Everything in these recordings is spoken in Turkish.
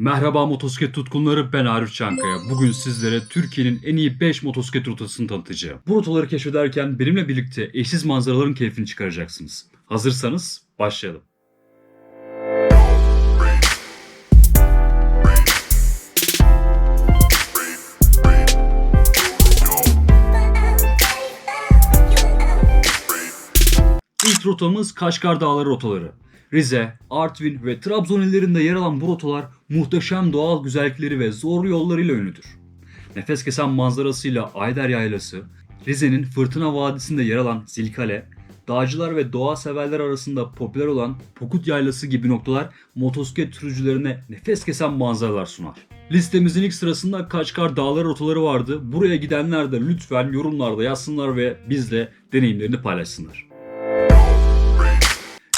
Merhaba motosiklet tutkunları ben Arif Çankaya. Bugün sizlere Türkiye'nin en iyi 5 motosiklet rotasını tanıtacağım. Bu rotaları keşfederken benimle birlikte eşsiz manzaraların keyfini çıkaracaksınız. Hazırsanız başlayalım. İlk rotamız Kaşgar Dağları rotaları. Rize, Artvin ve Trabzon illerinde yer alan bu rotalar muhteşem doğal güzellikleri ve zorlu yollarıyla ünlüdür. Nefes kesen manzarasıyla Ayder Yaylası, Rize'nin Fırtına Vadisi'nde yer alan Zilkale, dağcılar ve doğa severler arasında popüler olan Pokut Yaylası gibi noktalar motosiklet sürücülerine nefes kesen manzaralar sunar. Listemizin ilk sırasında Kaçkar Dağları rotaları vardı. Buraya gidenler de lütfen yorumlarda yazsınlar ve bizle deneyimlerini paylaşsınlar.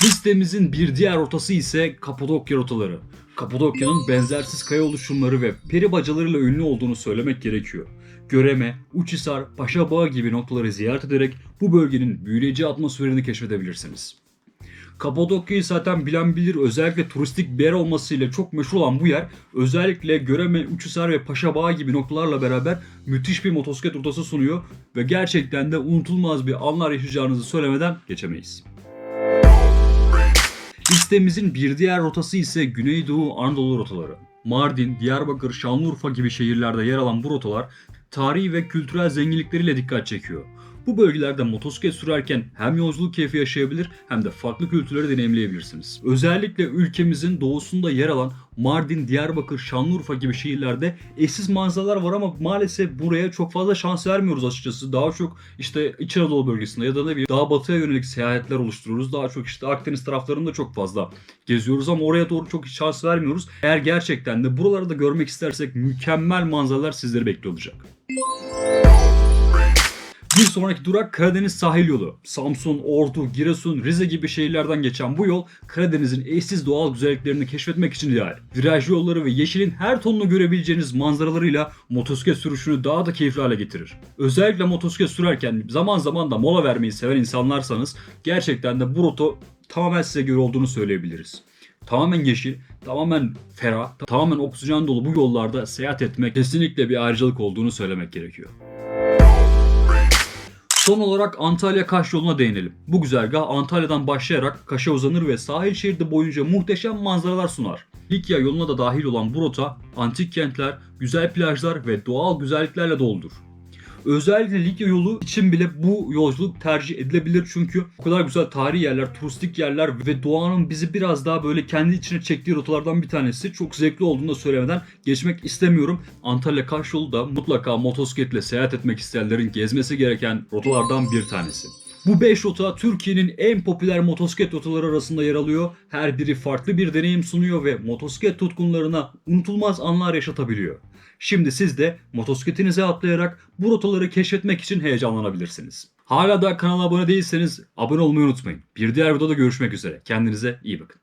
Listemizin bir diğer rotası ise Kapadokya rotaları. Kapadokya'nın benzersiz kaya oluşumları ve peri bacalarıyla ünlü olduğunu söylemek gerekiyor. Göreme, Uçhisar, Paşabağ gibi noktaları ziyaret ederek bu bölgenin büyüleyici atmosferini keşfedebilirsiniz. Kapadokya'yı zaten bilen bilir özellikle turistik bir yer olmasıyla çok meşhur olan bu yer özellikle Göreme, Uçhisar ve Paşabağ gibi noktalarla beraber müthiş bir motosiklet rotası sunuyor ve gerçekten de unutulmaz bir anlar yaşayacağınızı söylemeden geçemeyiz. Listemizin bir diğer rotası ise Güneydoğu Anadolu rotaları. Mardin, Diyarbakır, Şanlıurfa gibi şehirlerde yer alan bu rotalar tarihi ve kültürel zenginlikleriyle dikkat çekiyor. Bu bölgelerde motosiklet sürerken hem yolculuk keyfi yaşayabilir hem de farklı kültürleri deneyimleyebilirsiniz. Özellikle ülkemizin doğusunda yer alan Mardin, Diyarbakır, Şanlıurfa gibi şehirlerde eşsiz manzaralar var ama maalesef buraya çok fazla şans vermiyoruz açıkçası. Daha çok işte İç Anadolu bölgesinde ya da ne bileyim daha batıya yönelik seyahatler oluşturuyoruz. Daha çok işte Akdeniz taraflarında çok fazla geziyoruz ama oraya doğru çok şans vermiyoruz. Eğer gerçekten de buraları da görmek istersek mükemmel manzaralar sizleri bekliyor olacak. Bir sonraki durak Karadeniz sahil yolu. Samsun, Ordu, Giresun, Rize gibi şehirlerden geçen bu yol Karadeniz'in eşsiz doğal güzelliklerini keşfetmek için ideal. Virajlı yolları ve yeşilin her tonunu görebileceğiniz manzaralarıyla motosiklet sürüşünü daha da keyifli hale getirir. Özellikle motosiklet sürerken zaman zaman da mola vermeyi seven insanlarsanız gerçekten de bu rota tamamen size göre olduğunu söyleyebiliriz. Tamamen yeşil, tamamen ferah, tamamen oksijen dolu bu yollarda seyahat etmek kesinlikle bir ayrıcalık olduğunu söylemek gerekiyor. Son olarak Antalya Kaş yoluna değinelim. Bu güzergah Antalya'dan başlayarak Kaş'a uzanır ve sahil şeridi boyunca muhteşem manzaralar sunar. Likya yoluna da dahil olan bu rota antik kentler, güzel plajlar ve doğal güzelliklerle doludur. Özellikle Likya yolu için bile bu yolculuk tercih edilebilir çünkü o kadar güzel tarihi yerler, turistik yerler ve doğanın bizi biraz daha böyle kendi içine çektiği rotalardan bir tanesi. Çok zevkli olduğunu da söylemeden geçmek istemiyorum. Antalya Kaş yolu da mutlaka motosikletle seyahat etmek isteyenlerin gezmesi gereken rotalardan bir tanesi. Bu 5 rota Türkiye'nin en popüler motosiklet rotaları arasında yer alıyor. Her biri farklı bir deneyim sunuyor ve motosiklet tutkunlarına unutulmaz anlar yaşatabiliyor. Şimdi siz de motosikletinize atlayarak bu rotaları keşfetmek için heyecanlanabilirsiniz. Hala da kanala abone değilseniz abone olmayı unutmayın. Bir diğer videoda görüşmek üzere. Kendinize iyi bakın.